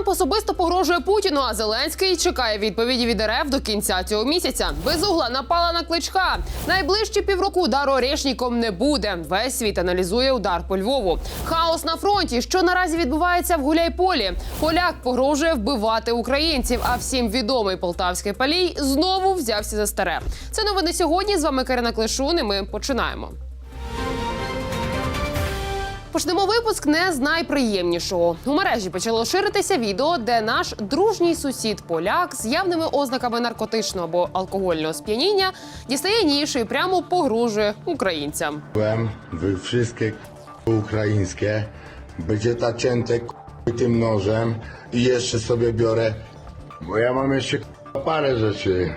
Трамп особисто погрожує Путіну, а Зеленський чекає відповіді від РФ до кінця цього місяця. Безугла напала на кличка. Найближчі півроку удару Орешніком не буде. Весь світ аналізує удар по Львову. Хаос на фронті, що наразі відбувається в Гуляйполі. Поляк погрожує вбивати українців. А всім відомий полтавський палій знову взявся за старе. Це новини сьогодні. З вами Карина Клишун. і Ми починаємо. Почнемо випуск не з найприємнішого. У мережі почало ширитися відео, де наш дружній сусід поляк з явними ознаками наркотичного або алкогольного сп'яніння дістає ніж і прямо погрожує українцям. Ukraińskie, będzie tacięte k***y tym nożem i jeszcze sobie biorę, bo ja mam jeszcze k***a parę rzeczy.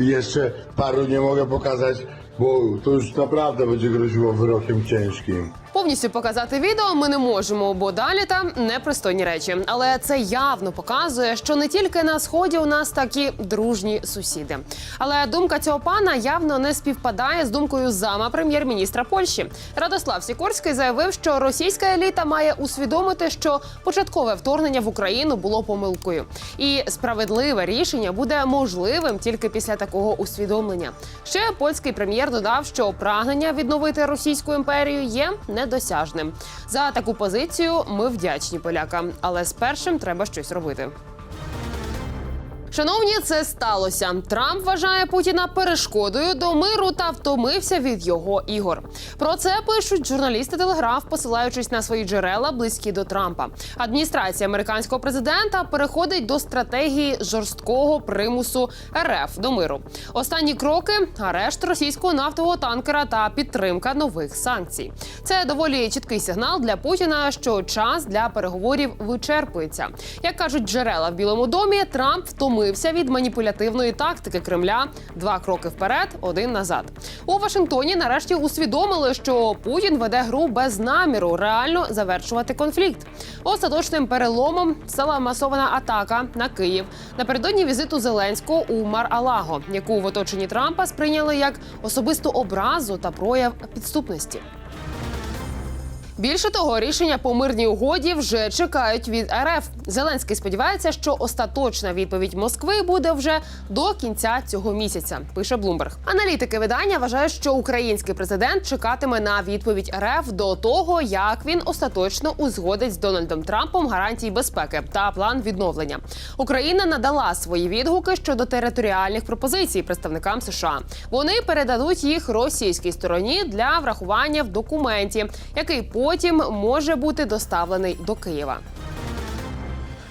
I jeszcze paru nie mogę pokazać, bo to już naprawdę będzie groziło wyrokiem. Повністю показати відео ми не можемо, бо далі там непристойні речі. Але це явно показує, що не тільки на сході у нас такі дружні сусіди. Але думка цього пана явно не співпадає з думкою зама прем'єр-міністра Польщі. Радослав Сікорський заявив, що російська еліта має усвідомити, що початкове вторгнення в Україну було помилкою, і справедливе рішення буде можливим тільки після такого усвідомлення. Ще польський прем'єр додав, що прагнення відновити російську імперію є недосяжним. За таку позицію ми вдячні полякам, але з першим треба щось робити. Шановні, це сталося. Трамп вважає Путіна перешкодою до миру та втомився від його ігор. Про це пишуть журналісти Телеграф, посилаючись на свої джерела, близькі до Трампа. Адміністрація американського президента переходить до стратегії жорсткого примусу РФ до миру. Останні кроки арешт російського нафтового танкера та підтримка нових санкцій. Це доволі чіткий сигнал для Путіна, що час для переговорів вичерпується. Як кажуть джерела в Білому домі, Трамп втомився від маніпулятивної тактики Кремля два кроки вперед, один назад. У Вашингтоні нарешті усвідомили, що Путін веде гру без наміру реально завершувати конфлікт. Остаточним переломом стала масована атака на Київ напередодні візиту Зеленського у Мар-Алаго, яку в оточенні Трампа сприйняли як особисту образу та прояв підступності. Більше того, рішення по мирній угоді вже чекають від РФ. Зеленський сподівається, що остаточна відповідь Москви буде вже до кінця цього місяця. Пише Блумберг. Аналітики видання вважають, що український президент чекатиме на відповідь РФ до того, як він остаточно узгодить з Дональдом Трампом гарантії безпеки та план відновлення. Україна надала свої відгуки щодо територіальних пропозицій представникам США. Вони передадуть їх російській стороні для врахування в документі, який потім може бути доставлений до Києва.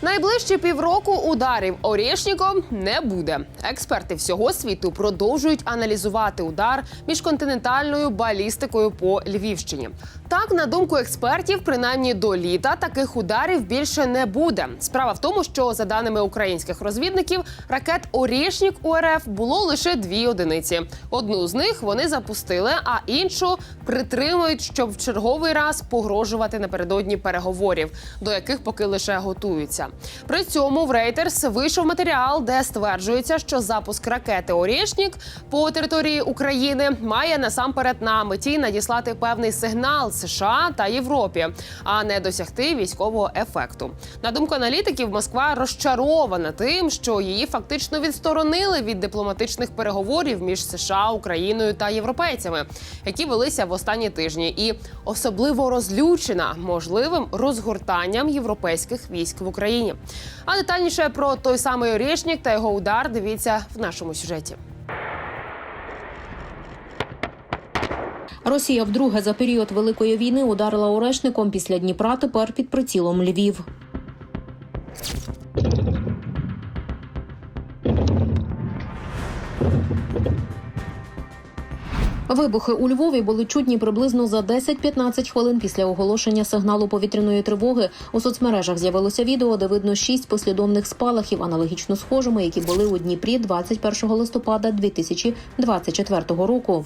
Найближчі півроку ударів Орєшніком не буде. Експерти всього світу продовжують аналізувати удар міжконтинентальною балістикою по Львівщині. Так, на думку експертів, принаймні до літа таких ударів більше не буде. Справа в тому, що за даними українських розвідників, ракет Орєшнік у було лише дві одиниці. Одну з них вони запустили, а іншу притримують, щоб в черговий раз погрожувати напередодні переговорів, до яких поки лише готуються. При цьому в Reuters вийшов матеріал, де стверджується, що запуск ракети Орєшнік по території України має насамперед на меті надіслати певний сигнал США та Європі, а не досягти військового ефекту. На думку аналітиків, Москва розчарована тим, що її фактично відсторонили від дипломатичних переговорів між США, Україною та європейцями, які велися в останні тижні, і особливо розлючена можливим розгортанням європейських військ в Україні. А детальніше про той самий Орєшнік та його удар дивіться в нашому сюжеті. Росія вдруге за період великої війни ударила орешником після Дніпра. Тепер під прицілом Львів. Вибухи у Львові були чутні приблизно за 10-15 хвилин після оголошення сигналу повітряної тривоги. У соцмережах з'явилося відео, де видно шість послідовних спалахів, аналогічно схожими, які були у Дніпрі 21 листопада 2024 року.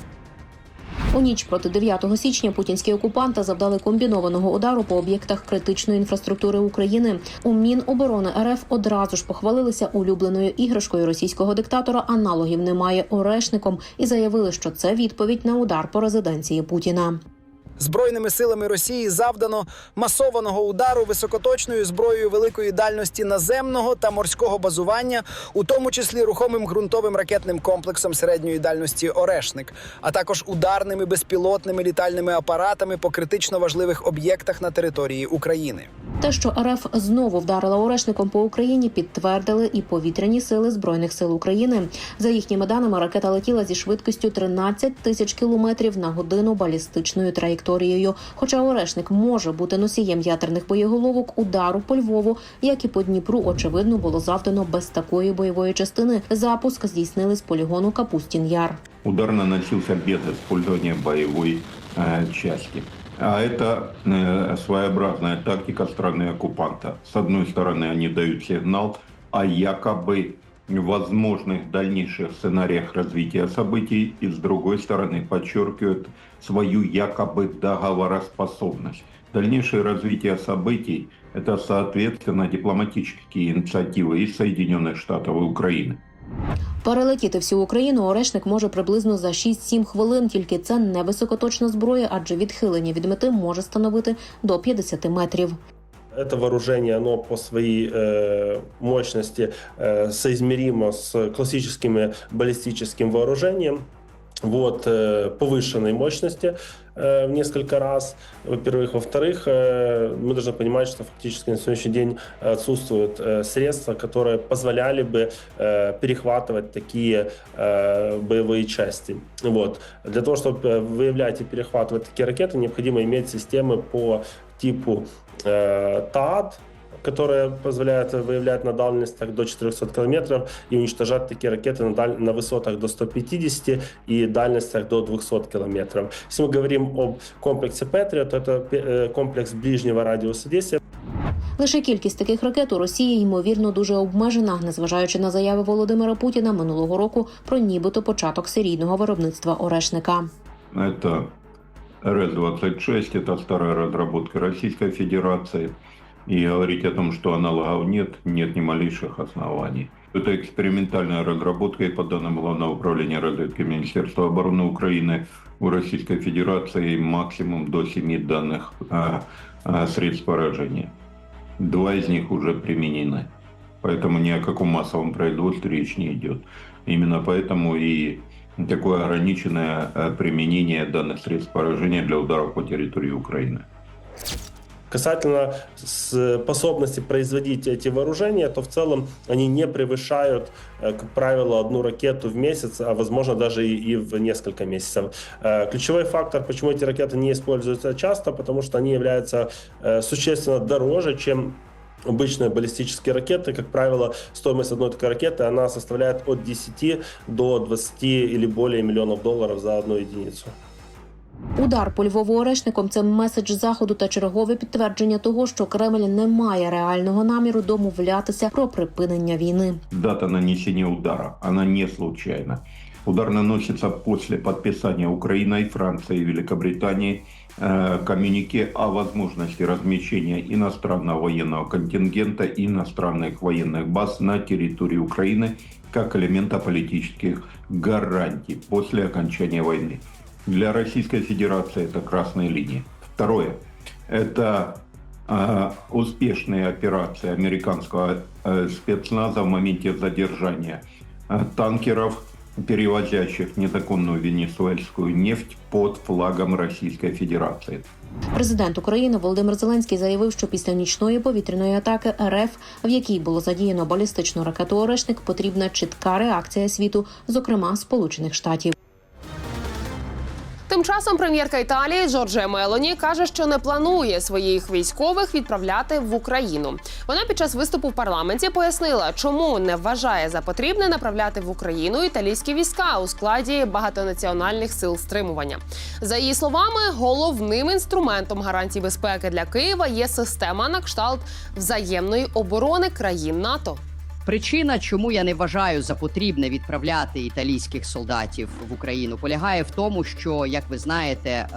У ніч проти 9 січня путінські окупанти завдали комбінованого удару по об'єктах критичної інфраструктури України. У Міноборони РФ одразу ж похвалилися улюбленою іграшкою російського диктатора. Аналогів немає орешником і заявили, що це відповідь на удар по резиденції Путіна. Збройними силами Росії завдано масованого удару високоточною зброєю великої дальності наземного та морського базування, у тому числі рухомим ґрунтовим ракетним комплексом середньої дальності Орешник, а також ударними безпілотними літальними апаратами по критично важливих об'єктах на території України. Те, що РФ знову вдарила орешником по Україні, підтвердили і повітряні сили збройних сил України. За їхніми даними, ракета летіла зі швидкістю 13 тисяч кілометрів на годину балістичною траєкторією. Хоча орешник може бути носієм ядерних боєголовок, удару по Львову, як і по Дніпру, очевидно, було завдано без такої бойової частини. Запуск здійснили з полігону Капустін Яр. Удар наносился без использования боевой э, части. А это э, своеобразная тактика страны-оккупанта. С одной стороны, они дают сигнал о якобы возможных дальнейших сценариях развития событий, и с другой стороны подчеркивают свою якобы договороспособность. Дальнейшее развитие событий – это, соответственно, дипломатические инициативы из Соединенных Штатов и Украины. Перелетіти всю Україну орешник може приблизно за 6-7 хвилин. Тільки це не високоточна зброя, адже відхилення від мети може становити до 50 метрів. Это вооружение, оно по своей э, мощности э, соизмеримо с классическими баллистическим вооружением. Вот, э, повышенной мощности э, в несколько раз, во-первых. Во-вторых, э, мы должны понимать, что фактически на сегодняшний день отсутствуют э, средства, которые позволяли бы перехватывать такие боевые части. Вот. Для того, чтобы выявлять и перехватывать такие ракеты, необходимо иметь системы по типу э, ТАД, которые позволяют выявлять на дальностях до 400 километров и уничтожать такие ракеты на, даль- на высотах до 150 и дальностях до 200 километров. Если мы говорим об комплексе Patriot, то это э, комплекс ближнего радиуса действия, Лише кількість таких ракет у Росії ймовірно дуже обмежена, незважаючи на заяви Володимира Путіна минулого року про нібито початок серійного виробництва орешника. Это РС-26, это старая разработка Российской Федерации. И говорить о том, что аналогов нет, нет ни малейших оснований. Это экспериментальная разработка, и по данным Главного управления разведки Министерства обороны Украины у Российской Федерации максимум до 7 данных а, а, средств поражения. Два из них уже применены. Поэтому ни о каком массовом производстве речь не идет. Именно поэтому и такое ограниченное э, применение данных средств поражения для ударов по территории Украины. Касательно способности производить эти вооружения, то в целом они не превышают, э, как правило, одну ракету в месяц, а возможно даже и, и в несколько месяцев. Э, Ключевой фактор, почему эти ракеты не используются часто, потому что они являются э, существенно дороже, чем обычные баллистические ракеты. Как правило, стоимость одной такой ракеты она составляет от 10 до 20 или более миллионов долларов за одну единицу. Удар по Львову орешником це меседж заходу та чергове підтвердження того, що Кремль не має реального наміру домовлятися про припинення війни. Дата нанесения удара, она не случайна. Удар наносится после подписания Украиной, Францией и Великобритании э, коммюнике о возможности размещения иностранного военного контингента и иностранных военных баз на территории Украины как элемента политических гарантий после окончания войны. Для Российской Федерации это красная линия. Второе – это э, успешные операции американского э, спецназа в моменте задержания э, танкеров, перевозящих незаконную венесуэльскую нефть под флагом Российской Федерации. Президент України Володимир Зеленський заявив, що після нічної повітряної атаки РФ, в якій було задіяно балістичну ракету Орешник, потрібна чітка реакція світу, зокрема Сполучених Штатів. Тим часом прем'єрка Італії Джорджія Мелоні каже, що не планує своїх військових відправляти в Україну. Вона під час виступу в парламенті пояснила, чому не вважає за потрібне направляти в Україну італійські війська у складі багатонаціональних сил стримування. За її словами, головним інструментом гарантій безпеки для Києва є система на кшталт взаємної оборони країн НАТО. Причина, чому я не вважаю за потрібне відправляти італійських солдатів в Україну, полягає в тому, що, як ви знаєте, е,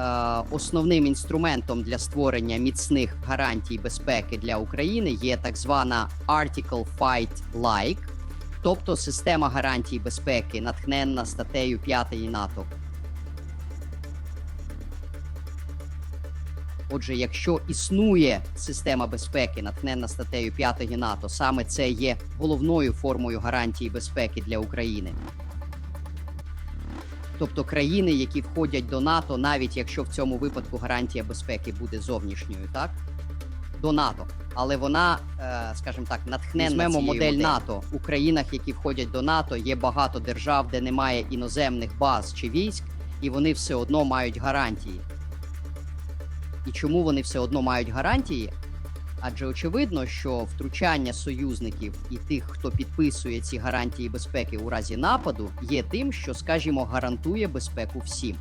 основним інструментом для створення міцних гарантій безпеки для України є так звана Article Fight Like, тобто система гарантій безпеки, натхненна статтею 5 НАТО. Отже, якщо існує система безпеки, натхненна статтею 5 НАТО, саме це є головною формою гарантії безпеки для України. Тобто країни, які входять до НАТО, навіть якщо в цьому випадку гарантія безпеки буде зовнішньою, так до НАТО, але вона, е, скажімо так, натхненна Візьмемо цією модель. НАТО. У країнах, які входять до НАТО, є багато держав, де немає іноземних баз чи військ, і вони все одно мають гарантії. І чому вони все одно мають гарантії? Адже очевидно, що втручання союзників і тих, хто підписує ці гарантії безпеки у разі нападу, є тим, що, скажімо, гарантує безпеку всім.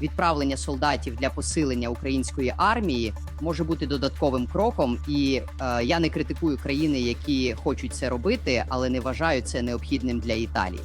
Відправлення солдатів для посилення української армії може бути додатковим кроком, і е, я не критикую країни, які хочуть це робити, але не вважаю це необхідним для Італії.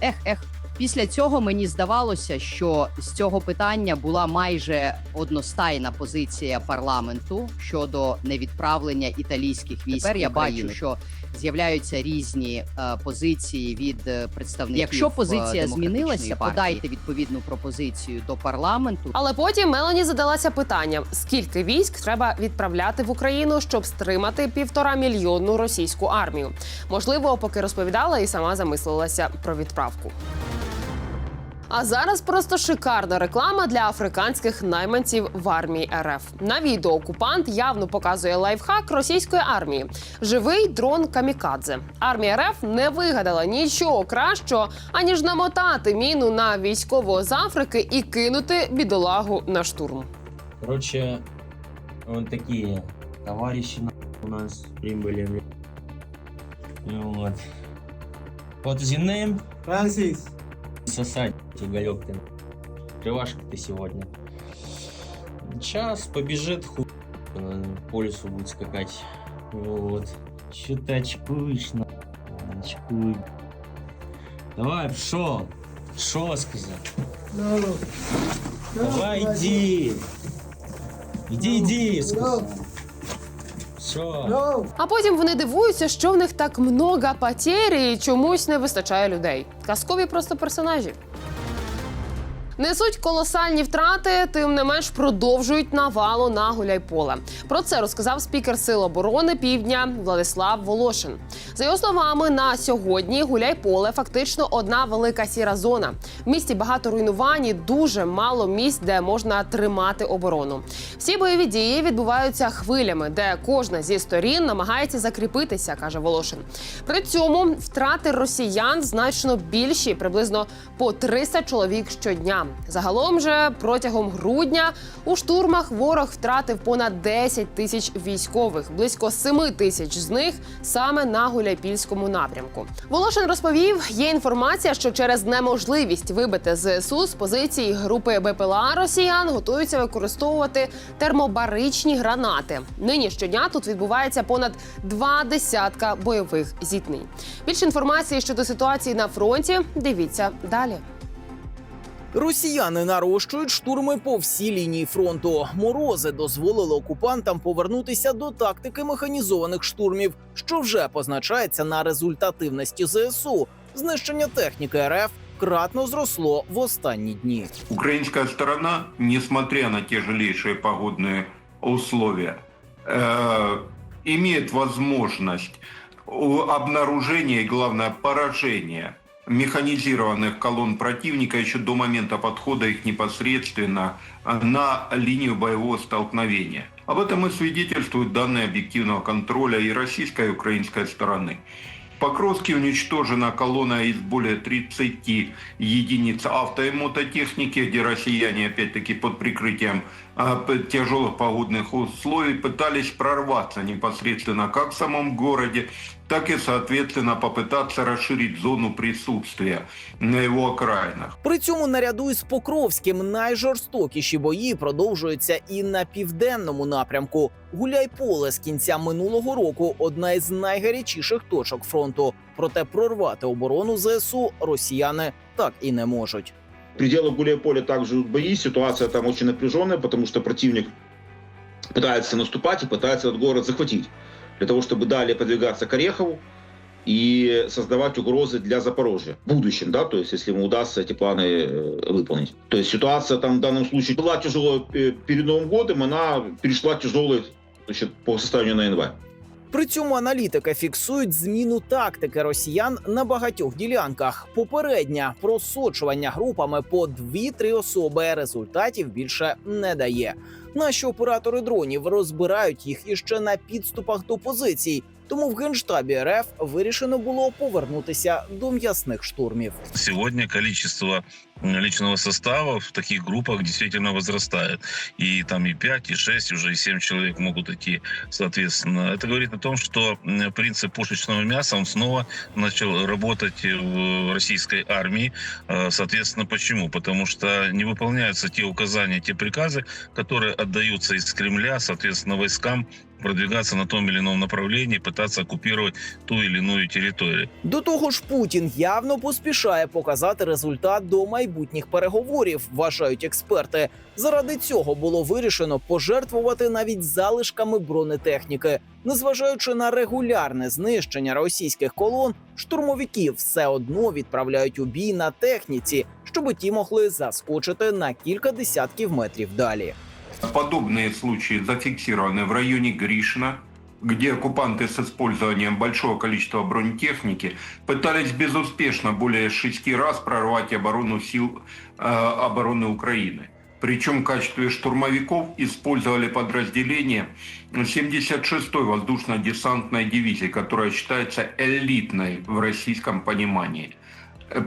echt, echt Після цього мені здавалося, що з цього питання була майже одностайна позиція парламенту щодо невідправлення італійських військ. Тепер я бачу, що з'являються різні е, позиції від е, представників. Якщо е, позиція змінилася, партії. подайте відповідну пропозицію до парламенту. Але потім Мелані задалася питанням: скільки військ треба відправляти в Україну, щоб стримати півтора мільйонну російську армію? Можливо, поки розповідала і сама замислилася про відправку. А зараз просто шикарна реклама для африканських найманців в армії РФ. На відео окупант явно показує лайфхак російської армії: живий дрон камікадзе. Армія РФ не вигадала нічого кращого, аніж намотати міну на військового з Африки і кинути бідолагу на штурм. Короче, вот такие товарищи на- у нас прибыли. Вот. What is name? Франсис. Сосать, Иголек ты. Крывашка ты сегодня. Сейчас побежит ху... по лесу будет скакать. Вот. Че ты очкуешь, на... Очкуй. Давай, шо? Шо сказал? Давай, иди. Иди, иди, сказал. Все. А потім вони дивуються, що в них так много потерь і чомусь не вистачає людей. Казкові просто персонажі. Несуть колосальні втрати, тим не менш продовжують навалу на Гуляйполе. Про це розказав спікер Сил оборони Півдня Владислав Волошин. За його словами, на сьогодні Гуляйполе фактично одна велика сіра зона. В місті багато руйнувань і дуже мало місць, де можна тримати оборону. Всі бойові дії відбуваються хвилями, де кожна зі сторін намагається закріпитися, каже Волошин. При цьому втрати росіян значно більші, приблизно по 300 чоловік щодня. Загалом же протягом грудня у штурмах ворог втратив понад 10 тисяч військових, близько 7 тисяч з них саме на Гуляйпільському напрямку. Волошин розповів, є інформація, що через неможливість вибити ЗСУ з позицій групи БПЛА Росіян готуються використовувати термобаричні гранати. Нині щодня тут відбувається понад два десятка бойових зіткнень. Більше інформації щодо ситуації на фронті дивіться далі. Росіяни нарощують штурми по всій лінії фронту. Морози дозволили окупантам повернутися до тактики механізованих штурмів, що вже позначається на результативності ЗСУ. Знищення техніки РФ кратно зросло в останні дні. Украинская сторона, несмотря на тяжелейшие погодные условия, э, имеет возможность у- обнаружения и, главное, поражения механизированных колонн противника еще до момента подхода их непосредственно э, на линию боевого столкновения. Об этом и свидетельствуют данные объективного контроля и российской, и украинской стороны. В Покровске уничтожена колонна из более 30 единиц авто и мототехники, где россияне, опять-таки, под прикрытием а, п- тяжелых погодных условий пытались прорваться непосредственно как в самом городе, так и, соответственно, попытаться расширить зону присутствия на его окраинах. При цьому наряду із Покровським найжорстокіші бої продовжуються і на південному напрямку. Гуляйполе з кінця минулого року одна із найгарячіших точок фронту. Проте прорвати оборону ЗСУ росіяни так і не можуть. В пределах Гуляйполя также бои, ситуация там очень напряженная, потому что противник пытается наступать и пытается этот город захватить. Для того, чтобы далее подвигаться к Орехову, и создавать угрозы для Запорожья в будущем, да, то есть если ему удастся эти планы э, выполнить. То есть ситуация там в данном случае была тяжелая э, перед Новым годом, она перешла тяжелой значит, по состоянию на январь. При цьому аналітики фіксують зміну тактики росіян на багатьох ділянках. Попередня просочування групами по 2-3 особи результатів більше не дає. Наші оператори дронів розбирають їх іще на підступах до позицій. Тому в генштабі РФ вирішено було повернутися до м'ясних штурмів. Сегодня количество м, личного состава в таких группах действительно возрастает. И там и 5, и 6, уже и 7 человек могут идти, соответственно. Это говорит о том, что м, принцип пушечного мяса, он снова начал работать в российской армии. Э, Соответственно, почему? Потому что не выполняются те указания, те приказы, которые отдаются из Кремля, соответственно, войскам продвигаться на том или ином направлении, пытаться оккупировать ту или иную территорию. До того ж, Путін явно поспішає показати результат до майбутніх переговорів, вважають експерти. Заради цього було вирішено пожертвувати навіть залишками бронетехніки. Незважаючи на регулярне знищення російських колон, штурмовиків все одно відправляють у бій на техніці, щоб ті могли заскочити на кілька десятків метрів далі. Подобные случаи зафиксированы в районе Гришина, где оккупанты с использованием большого количества бронетехники пытались безуспешно более шести раз прорвать оборону сил э, обороны Украины. Причем в качестве штурмовиков использовали подразделение 76-й воздушно-десантной дивизии, которая считается элитной в российском понимании.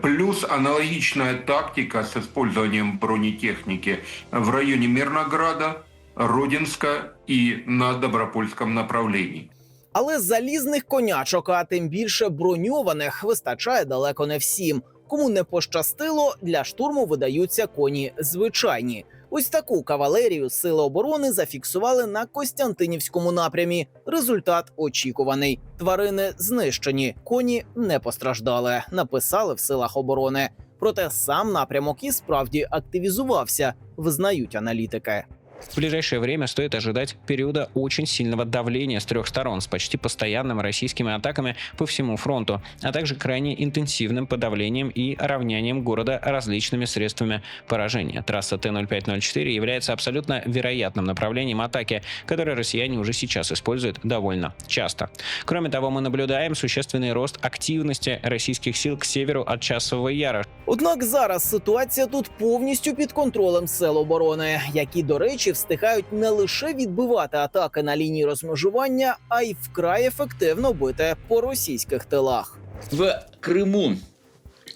Плюс аналогичная тактика с использованием бронетехники в районе Мирнограда, Родинска и на Добропольском направлении. Але залізних конячок, а тим більше броньованих, вистачає далеко не всім. Кому не пощастило, для штурму видаються коні звичайні. Ось таку кавалерію сили оборони зафіксували на Костянтинівському напрямі. Результат очікуваний. Тварини знищені, коні не постраждали. Написали в силах оборони. Проте сам напрямок і справді активізувався, визнають аналітики. В ближайшее время стоит ожидать периода очень сильного давления с трех сторон с почти постоянными российскими атаками по всему фронту, а также крайне интенсивным подавлением и равнянием города различными средствами поражения. Трасса Т-0504 является абсолютно вероятным направлением атаки, которое россияне уже сейчас используют довольно часто. Кроме того, мы наблюдаем существенный рост активности российских сил к северу от Часового Яра, Однак зараз ситуація тут повністю під контролем сил оборони, які, до речі, встигають не лише відбивати атаки на лінії розмежування, а й вкрай ефективно бити по російських тилах. В Крыму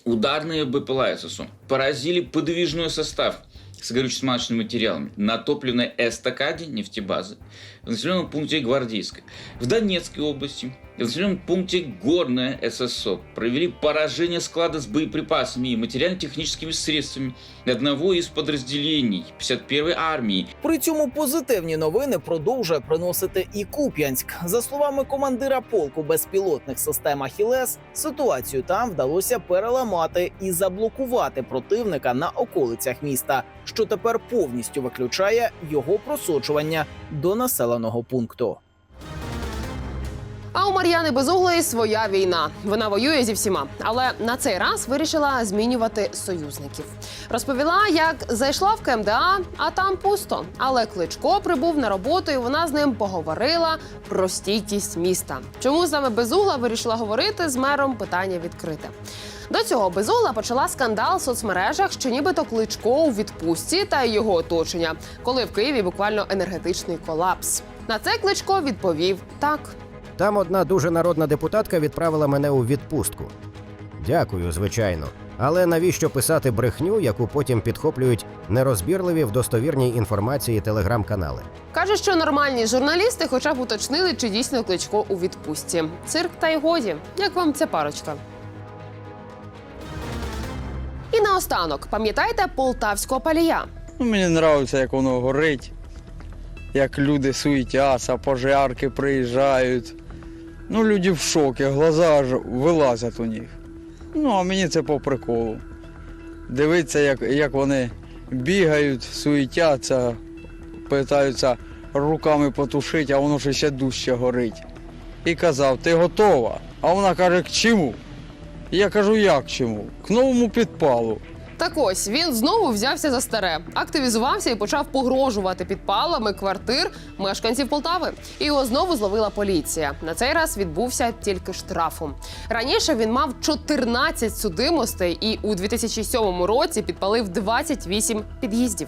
ударные БПЛА ССУ поразили подвижной состав с горюче-смазочными материалами на топливной эстакаде нефтебазы в населенном пункте Гвардейской. В Донецкой области в населенном пункте Горное ССО провели поражение склада с боеприпасами и материально-техническими средствами одного из подразделений 51-й армии При цьому позитивні новини продовжує приносити і Куп'янськ. За словами командира полку безпілотних систем Ахілес, ситуацію там вдалося переламати і заблокувати противника на околицях міста, що тепер повністю виключає його просочування до населеного пункту. А у Мар'яни Безуглої своя війна. Вона воює зі всіма, але на цей раз вирішила змінювати союзників. Розповіла, як зайшла в КМДА, а там пусто. Але Кличко прибув на роботу, і вона з ним поговорила про стійкість міста. Чому саме Безугла вирішила говорити з мером? Питання відкрите. До цього Безугла почала скандал в соцмережах, що нібито Кличко у відпустці та його оточення, коли в Києві буквально енергетичний колапс. На це Кличко відповів так. Там одна дуже народна депутатка відправила мене у відпустку. Дякую, звичайно. Але навіщо писати брехню, яку потім підхоплюють нерозбірливі в достовірній інформації телеграм-канали? Каже, що нормальні журналісти хоча б уточнили, чи дійсно кличко у відпустці. Цирк та й годі. Як вам ця парочка? І наостанок, пам'ятаєте полтавського палія? Ну, мені подобається, як воно горить, як люди суетяться, пожарки приїжджають. Ну, люди в шокі, глаза аж вилазять у них. Ну, а мені це по приколу. Дивитися, як, як вони бігають, суетяться, питаються руками потушити, а воно ще дужче горить. і казав, ти готова? А вона каже, к чому? Я кажу, як чому? К новому підпалу. Так ось він знову взявся за старе, активізувався і почав погрожувати підпалами квартир мешканців Полтави. І його знову зловила поліція. На цей раз відбувся тільки штрафом. Раніше він мав 14 судимостей і у 2007 році підпалив 28 під'їздів.